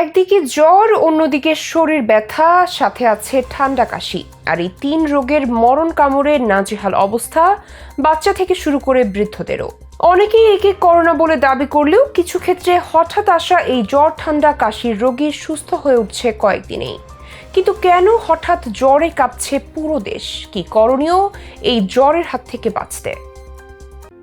একদিকে জ্বর, অন্যদিকে শরীর ব্যথা, সাথে আছে ঠান্ডা কাশি। আর এই তিন রোগের মরণ কামড়ে নাজেহাল অবস্থা বাচ্চা থেকে শুরু করে বৃদ্ধদেরও। অনেকেই একে করোনা বলে দাবি করলেও কিছু ক্ষেত্রে হঠাৎ আসা এই জ্বর, ঠান্ডা কাশির রোগী সুস্থ হয়ে উঠছে কয়েকদিনেই। কিন্তু কেন হঠাৎ জ্বরে কাঁপছে পুরো দেশ? কি করণীয় এই জ্বরের হাত থেকে বাঁচতে?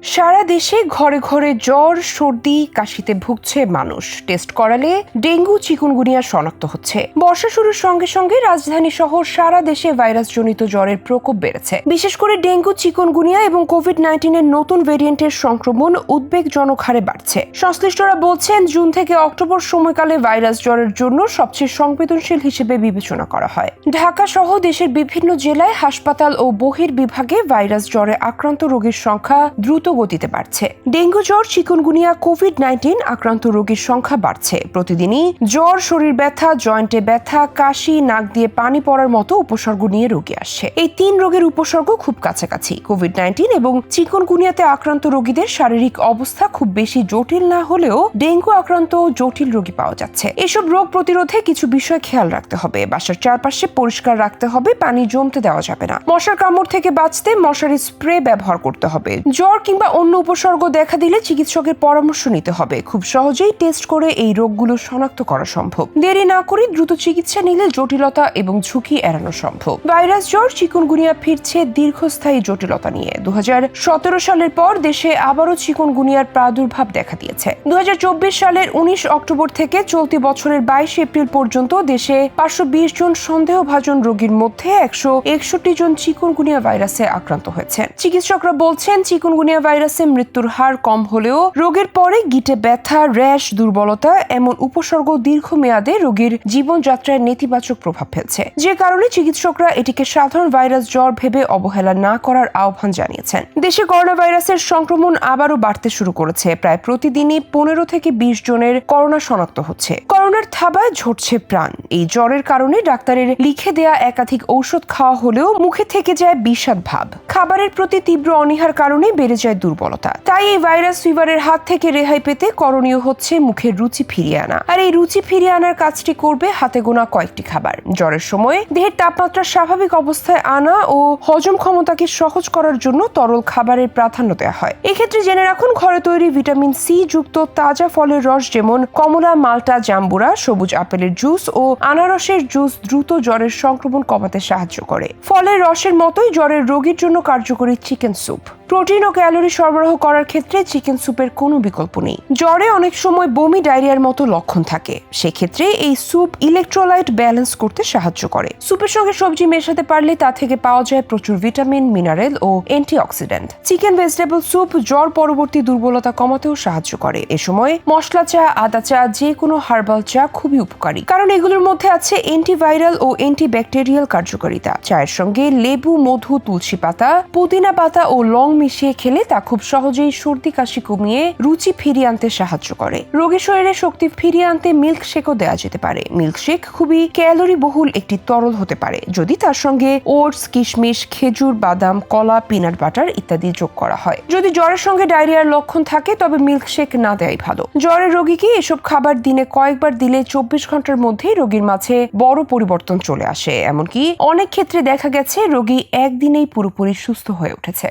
সারা দেশে ঘরে ঘরে জ্বর, সর্দি, কাশিতে ভুগছে মানুষ। টেস্ট করালে ডেঙ্গু, চিকুনগুনিয়া শনাক্ত হচ্ছে। বর্ষা শুরুর সঙ্গে সঙ্গে রাজধানী সহ সারা দেশে ভাইরাসজনিত জ্বরের প্রকোপ বেড়েছে। বিশেষ করে ডেঙ্গু, চিকুনগুনিয়া এবং কোভিড নাইন্টিনের নতুন ভেরিয়েন্টের সংক্রমণ উদ্বেগজনক হারে বাড়ছে। সংশ্লিষ্টরা বলছেন, জুন থেকে অক্টোবর সময়কালে ভাইরাস জ্বরের জন্য সবচেয়ে সংবেদনশীল হিসেবে বিবেচনা করা হয়। ঢাকা সহ দেশের বিভিন্ন জেলায় হাসপাতাল ও বহির বিভাগে ভাইরাস জ্বরে আক্রান্ত রোগীর সংখ্যা দ্রুত গতিতে বাড়ছে। ডেঙ্গু জ্বর, চিকুনগুনিয়া কোভিড নাইন্টিন আক্রান্ত রোগীর সংখ্যা বাড়ছে। প্রতিদিনই জ্বর, শরীর ব্যথা, জয়েন্টে ব্যথা, কাশি, নাক দিয়ে পানি পড়ার মতো উপসর্গ নিয়ে রোগী আসছে। এই তিন রোগের উপসর্গ খুব কাছাকাছি কোভিড নাইন্টিন এবং চিকুনগুনিয়াতে আক্রান্ত রোগীদের শারীরিক অবস্থা খুব বেশি জটিল না হলেও ডেঙ্গু আক্রান্ত জটিল রোগী পাওয়া যাচ্ছে। এসব রোগ প্রতিরোধে কিছু বিষয় খেয়াল রাখতে হবে। বাসার চারপাশে পরিষ্কার রাখতে হবে, পানি জমতে দেওয়া যাবে না। মশার কামড় থেকে বাঁচতে মশারি স্প্রে ব্যবহার করতে হবে। জ্বর কিংবা অন্য উপসর্গ দেখা দিলে চিকিৎসকের পরামর্শ নিতে হবে। খুব সহজেই টেস্ট করে এই রোগগুলো শনাক্ত করা সম্ভব। দেরি না করে দ্রুত চিকিৎসা নিলে জটিলতা এবং ঝুঁকি এড়ানো সম্ভব। ভাইরাস জ্বর চিকুনগুনিয়া ফিরছে দীর্ঘস্থায়ী জটিলতা নিয়ে। দুহাজার সতেরো সালের পর দেশে আবারও চিকুনগুনিয়ার প্রাদুর্ভাব দেখা দিয়েছে। দুহাজার চব্বিশ সালের উনিশ অক্টোবর থেকে চলতি বছরের বাইশ এপ্রিল পর্যন্ত দেশে পাঁচশো বিশ জন সন্দেহভাজন রোগীর মধ্যে একশো একষট্টি জন চিকুনগুনিয়া ভাইরাসে আক্রান্ত হয়েছে চিকিৎসকরা বলছেন, চিকুনগুনিয়া ভাইরাসে মৃত্যুর হার কম হলেও রোগের পরে গিটে ব্যথা, র্যাশ, দুর্বলতা এমন উপসর্গ দীর্ঘমেয়াদে রোগীর জীবনযাত্রায় নেতিবাচক প্রভাব ফেলছে। যে কারণে চিকিৎসকরা এটিকে সাধারণ ভাইরাস জ্বর ভেবে অবহেলা না করার আহ্বান জানিয়েছেন। দেশে করোনা ভাইরাসের সংক্রমণ আবারও বাড়তে শুরু করেছে। প্রায় প্রতিদিনই পনেরো থেকে বিশ জনের করোনা শনাক্ত হচ্ছে। করোনার থাবায় ঝরছে প্রাণ। এই জ্বরের কারণে ডাক্তারের লিখে দেয়া একাধিক ঔষধ খাওয়া হলেও মুখে থেকে যায় বিষাদ ভাব। খাবারের প্রতি তীব্র অনীহার কারণে বেড়ে যায় দুর্বলতা। তাই এই ভাইরাস ফিভারের হাত থেকে রেহাই পেতে করণীয় হচ্ছে মুখের রুচি ফিরিয়ে আনা। আর এই রুচি ফিরিয়ে আনার কাজটি করবে হাতে গোনা কয়েকটি খাবার। জ্বরের সময় দেহের তাপমাত্রা স্বাভাবিক অবস্থায় আনা ও হজম ক্ষমতাকে সহজ করার জন্য তরল খাবারের প্রাধান্য দেওয়া হয়। এক্ষেত্রে জেনে রাখুন, ঘরে তৈরি ভিটামিন সি যুক্ত তাজা ফলের রস যেমন কমলা, মাল্টা, জাম্বুরা, সবুজ আপেলের জুস ও আনারসের জুস দ্রুত জ্বরের সংক্রমণ কমাতে সাহায্য করে। ফলের রসের মতোই জ্বরের রোগীর জন্য কার্যকরী চিকেন স্যুপ। প্রোটিন ও ক্যালোরি সরবরাহ করার ক্ষেত্রে চিকেন স্যুপের কোনো বিকল্প নেই। জ্বরে অনেক সময় বমি, ডায়রিয়ার মতো লক্ষণ থাকে। সেক্ষেত্রে এই স্যুপ ইলেকট্রোলাইট ব্যালেন্স করতে সাহায্য করে। স্যুপের সঙ্গে সবজি মেশাতে পারলে তা থেকে পাওয়া যায় প্রচুর ভিটামিন, মিনারেল ও অ্যান্টিঅক্সিডেন্ট। চিকেন ভেজিটেবল স্যুপ জ্বর পরবর্তী দুর্বলতা কমাতেও সাহায্য করে। এ সময় মশলা চা, আদা চা, যে কোনো হার্বাল চা খুবই উপকারী। কারণ এগুলোর মধ্যে আছে অ্যান্টিভাইরাল ও অ্যান্টিব্যাকটেরিয়াল কার্যকারিতা। চায়ের সঙ্গে লেবু, মধু, তুলসী পাতা, পুদিনা পাতা ও লং মিশিয়ে খেলে তা খুব সহজেই সর্দি কাশি কমিয়ে রুচি ফিরিয়ে আনতে সাহায্য করে। রোগীর শরীরে শক্তি ফিরিয়ে আনতে মিল্ক শেকও দেওয়া যেতে পারে। মিল্ক শেক খুবই ক্যালোরি বহুল একটি তরল হতে পারে, যদি তার সঙ্গে ওটস, কিশমিশ, খেজুর, বাদাম, কলা পিনাট বাটার ইত্যাদি যোগ করা হয়। যদি জ্বরের সঙ্গে ডায়রিয়ার লক্ষণ থাকে, তবে মিল্ক শেক না দেওয়াই ভালো। জ্বরের রোগীকে এসব খাবার দিনে কয়েকবার দিলে চব্বিশ ঘণ্টার মধ্যেই রোগীর মাঝে বড় পরিবর্তন চলে আসে। এমনকি অনেক ক্ষেত্রে দেখা গেছে, রোগী একদিনেই পুরোপুরি সুস্থ হয়ে উঠেছে।